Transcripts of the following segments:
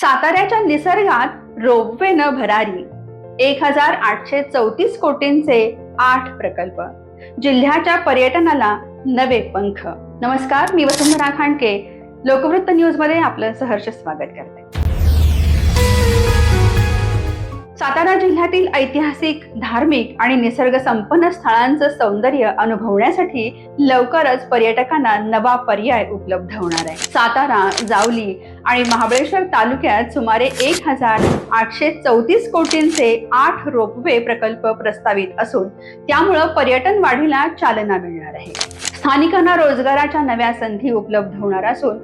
साताऱ्याच्या निसर्गात रोपवे न भरारी एक हजार आठशे चौतीस कोटींचे आठ प्रकल्प. जिल्ह्याच्या पर्यटनाला नवे पंख. नमस्कार मी वसुंधरा खांडके लोकवृत्त न्यूजमध्ये आपलं सहर्ष स्वागत करते. सातारा जिल्ह्यातील ऐतिहासिक धार्मिक आणि निसर्ग संपन्न स्थळांचं सौंदर्य अनुभवण्यासाठी लवकरच पर्यटकांना नवा पर्याय उपलब्ध होणार आहे. सातारा जावली आणि महाबळेश्वर तालुक्यात सुमारे एक हजार आठशे चौतीस कोटींचे आठ रोपवे प्रकल्प प्रस्तावित असून त्यामुळं पर्यटन वाढीला चालना मिळणार आहे. स्थानिकांना रोजगाराच्या नव्या संधी उपलब्ध होणार असून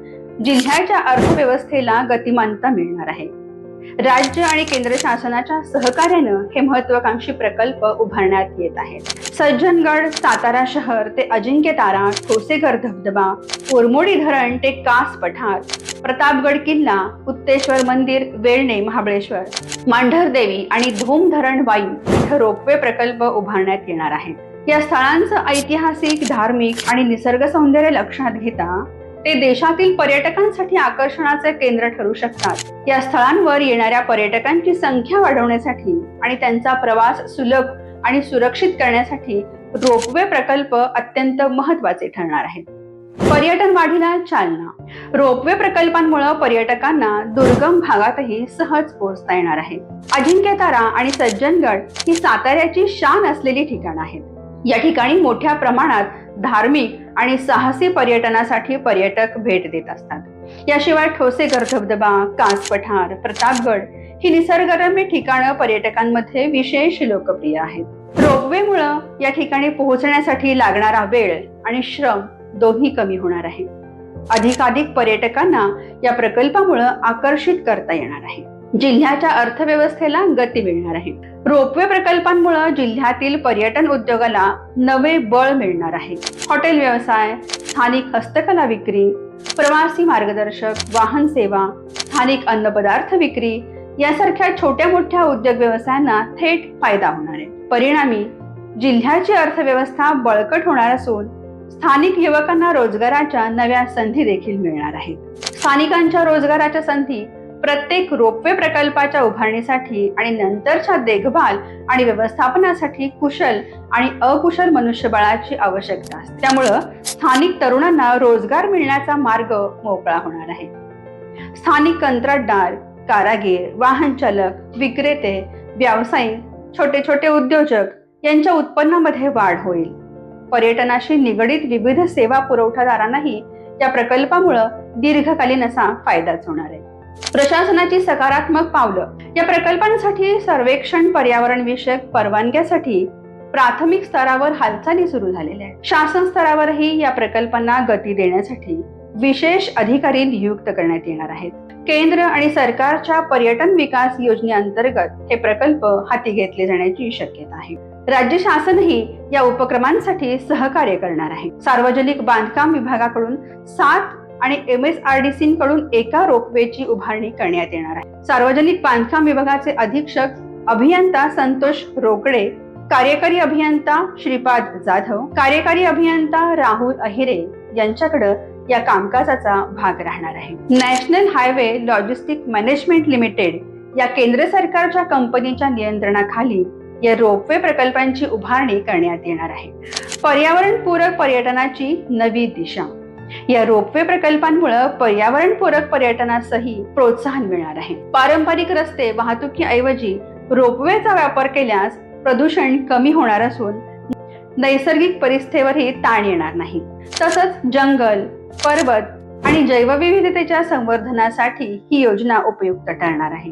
जिल्ह्याच्या अर्थव्यवस्थेला गतिमानता मिळणार आहे. राज्य आणि केंद्र शासनाच्या सहकार्यानं हे महत्वाकांक्षी प्रकल्प उभारण्यात येत आहेत. सज्जनगड सातारा शहर ते अजिंक्य तारा ठोसेघर धबधबा उरमोडी धरण ते कास पठार प्रतापगड किल्ला उत्तेश्वर मंदिर वेळणे महाबळेश्वर मांढरदेवी आणि धूम धरण वायू इथं रोपवे प्रकल्प उभारण्यात येणार आहेत. या स्थळांचं ऐतिहासिक धार्मिक आणि निसर्ग सौंदर्य लक्षात घेता ते देशातील पर्यटकांसाठी आकर्षणाचे केंद्र ठरू शकतात. या स्थळांवर येणाऱ्या पर्यटकांची संख्या वाढवण्यासाठी आणि त्यांचा प्रवास सुलभ आणि सुरक्षित करण्यासाठी रोपवे प्रकल्प अत्यंत महत्त्वाचे ठरणार आहेत. पर्यटन वाढीला चालना. रोपवे प्रकल्पांमुळे पर्यटकांना दुर्गम भागातही सहज पोहोचता येणार आहे. अजिंक्यतारा आणि सज्जनगड ही साताऱ्याची शान असलेली ठिकाण आहेत. या ठिकाणी मोठ्या प्रमाणात धार्मिक आणि साहसी पर्यटनासाठी पर्यटक भेट देत असतात. याशिवाय ठोसेघर धबधबा कास पठार प्रतापगड ही निसर्गरम्य ठिकाणं पर्यटकांमध्ये विशेष लोकप्रिय आहेत. रोपवेमुळं या ठिकाणी पोहोचण्यासाठी लागणारा वेळ आणि श्रम दोन्ही कमी होणार आहे. अधिकाधिक पर्यटकांना या प्रकल्पामुळं आकर्षित करता येणार आहे. जिल्ह्याच्या अर्थव्यवस्थेला गती मिळणार आहे. रोपवे प्रकल्पांमुळे जिल्ह्यातील पर्यटन उद्योगाला नवे बळ मिळणार आहे. हॉटेल व्यवसाय स्थानिक हस्तकला विक्री प्रवासी मार्गदर्शक वाहन सेवा स्थानिक अन्नपदार्थ विक्री यासारख्या छोट्या मोठ्या उद्योग व्यवसायांना थेट फायदा होणार आहे. परिणामी जिल्ह्याची अर्थव्यवस्था बळकट होणार असून स्थानिक युवकांना रोजगाराच्या नव्या संधी देखील मिळणार आहेत. स्थानिकांच्या रोजगाराच्या संधी प्रत्येक रोपवे प्रकल्पाच्या उभारणीसाठी आणि नंतरच्या देखभाल आणि व्यवस्थापनासाठी कुशल आणि अकुशल मनुष्यबळाची आवश्यकता असते. त्यामुळं स्थानिक तरुणांना रोजगार मिळण्याचा मार्ग मोकळा होणार आहे. स्थानिक कंत्राटदार कारागीर वाहन चालक विक्रेते व्यावसायिक छोटे छोटे उद्योजक यांच्या उत्पन्नामध्ये वाढ होईल. पर्यटनाशी निगडीत विविध सेवा पुरवठादारांनाही या प्रकल्पामुळं दीर्घकालीन असा फायदाच होणार आहे. प्रशासनाची सकारात्मक पावलं. या प्रकल्पांसाठी सर्वेक्षण पर्यावरण विषयक परवानग्यासाठी प्राथमिक स्तरावर हालचाली सुरू झालेल्या आहेत. शासन स्तरावरही या प्रकल्पांना गती देण्यासाठी विशेष अधिकारी नियुक्त करण्यात येणार आहेत. केंद्र आणि सरकारच्या पर्यटन विकास योजनेअंतर्गत हे प्रकल्प हाती घेतले जाण्याची शक्यता आहे. राज्य शासनही या उपक्रमांसाठी सहकार्य करणार आहे. सार्वजनिक बांधकाम विभागाकडून सात आणि M S R D C कडून एका रोपवेची उभारणी करण्यात येणार आहे. सार्वजनिक बांधकाम विभागाचे अधीक्षक अभियंता संतोष रोकडे कार्यकारी अभियंता श्रीपाद जाधव कार्यकारी अभियंता राहुल अहिरे यांच्याकडे या कामकाजाचा भाग राहणार आहे. National highway logistic management limited या केंद्र सरकारच्या कंपनीच्या नियंत्रणाखाली या रोपवे प्रकल्पांची उभारणी करण्यात येणार आहे. पर्यावरणपूरक पर्यटनाची नवी दिशा. या रोपवे प्रकल्पांमुळे पर्यावरणपूरक पर्यटनासही प्रोत्साहन मिळणार आहे. पारंपरिक रस्ते वाहतुकीऐवजी रोपवेचा वापर केल्यास प्रदूषण कमी होणार असून नैसर्गिक परिस्थितीवरही ताण येणार नाही. तसंच जंगल पर्वत आणि जैवविविधतेच्या संवर्धनासाठी ही योजना उपयुक्त ठरणार आहे.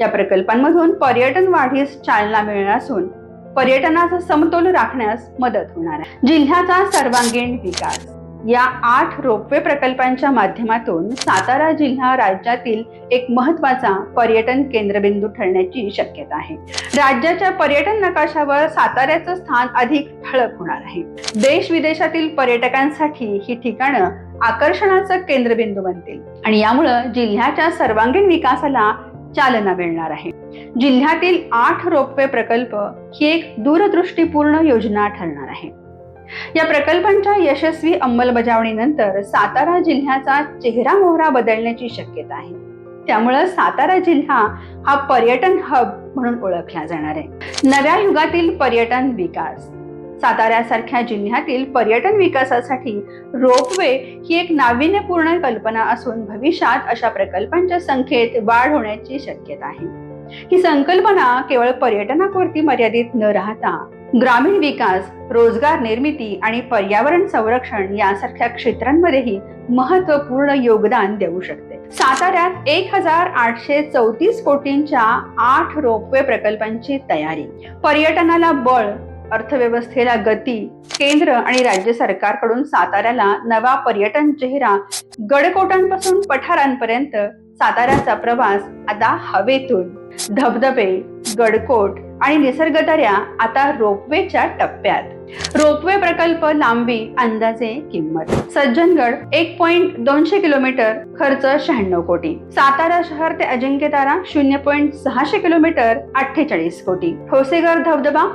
या प्रकल्पांमधून पर्यटन वाढीस चालना मिळणार असून पर्यटनाचा समतोल राखण्यास मदत होणार आहे. जिल्ह्याचा सर्वांगीण विकास. या आठ रोपवे प्रकल्पांच्या माध्यमातून सातारा जिल्हा राज्यातील एक महत्त्वाचा पर्यटन केंद्रबिंदू ठरण्याची शक्यता आहे. राज्याच्या पर्यटन नकाशावर साताऱ्याचं स्थान अधिक ठळक होणार आहे. देश विदेशातील पर्यटकांसाठी ही ठिकाणं आकर्षणाचं केंद्रबिंदू बनतील. आणि यामुळं जिल्ह्याच्या सर्वांगीण विकासाला चालना मिळणार आहे. जिल्ह्यातील आठ रोपवे प्रकल्प ही एक दूरदृष्टीपूर्ण योजना ठरणार आहे. या प्रकल्पांच्या यशस्वी अंमलबजावणीनंतर सातारा जिल्ह्याचा चेहरा मोहरा बदलण्याची शक्यता आहे. त्यामुळं सातारा जिल्हा हा पर्यटन हब म्हणून ओळखला जाणार आहे. नव्या युगातील पर्यटन विकास. साताऱ्यासारख्या जिल्ह्यातील पर्यटन विकासासाठी रोपवे ही एक नाविन्यपूर्ण कल्पना असून भविष्यात अशा प्रकल्पांच्या संख्येत वाढ होण्याची शक्यता आहे. ही संकल्पना केवळ पर्यटनापुरती मर्यादित न राहता ग्रामीण विकास रोजगार निर्मिती आणि पर्यावरण संरक्षण यासारख्या क्षेत्रांमध्येही महत्त्वपूर्ण योगदान देऊ शकते. साताऱ्यात एक हजार आठशे चौतीस कोटींच्या आठ रोपवे प्रकल्पांची तयारी. पर्यटनाला बळ अर्थव्यवस्थेला गती केंद्र आणि राज्य सरकारकडून साताऱ्याला नवा पर्यटन चेहरा गडकोटांपासून पठारांपर्यंत साताऱ्याचा प्रवास आता हवेतून. धबधबे गडकोट आणि निसर्गदऱ्या आता रोपवेच्या टप्प्यात. रोपवे प्रकल्प लांबी अंदाजे किंमत. सज्जनगड एक पॉइंट दोनशे किलोमीटर खर्च शहाण्णव कोटी. सातारा शहर ते अजिंक्यतारा शून्य पॉइंट सहाशे किलोमीटर अठ्ठेचाळीस कोटी. ठोसेगर धबधबा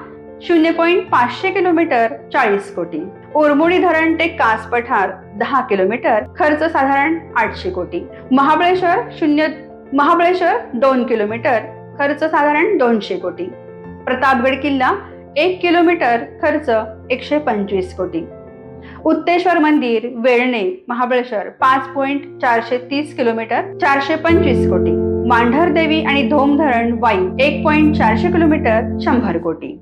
शून्य पॉइंट पाचशे किलोमीटर चाळीस कोटी. उरमोडी धरण ते कास पठार दहा किलोमीटर खर्च साधारण आठशे कोटी. महाबळेश्वर शून्य महाबळेश्वर दोन किलोमीटर खर्च साधारण दोनशे कोटी. प्रतापगड किल्ला एक किलोमीटर खर्च एकशे पंचवीस कोटी. उत्तेश्वर मंदिर वेळणे महाबळेश्वर पाच पॉइंट चारशे तीस किलोमीटर चारशे पंचवीस कोटी. मांढर देवी आणि धोम धरण वाई एक पॉइंट चारशे किलोमीटर शंभर कोटी.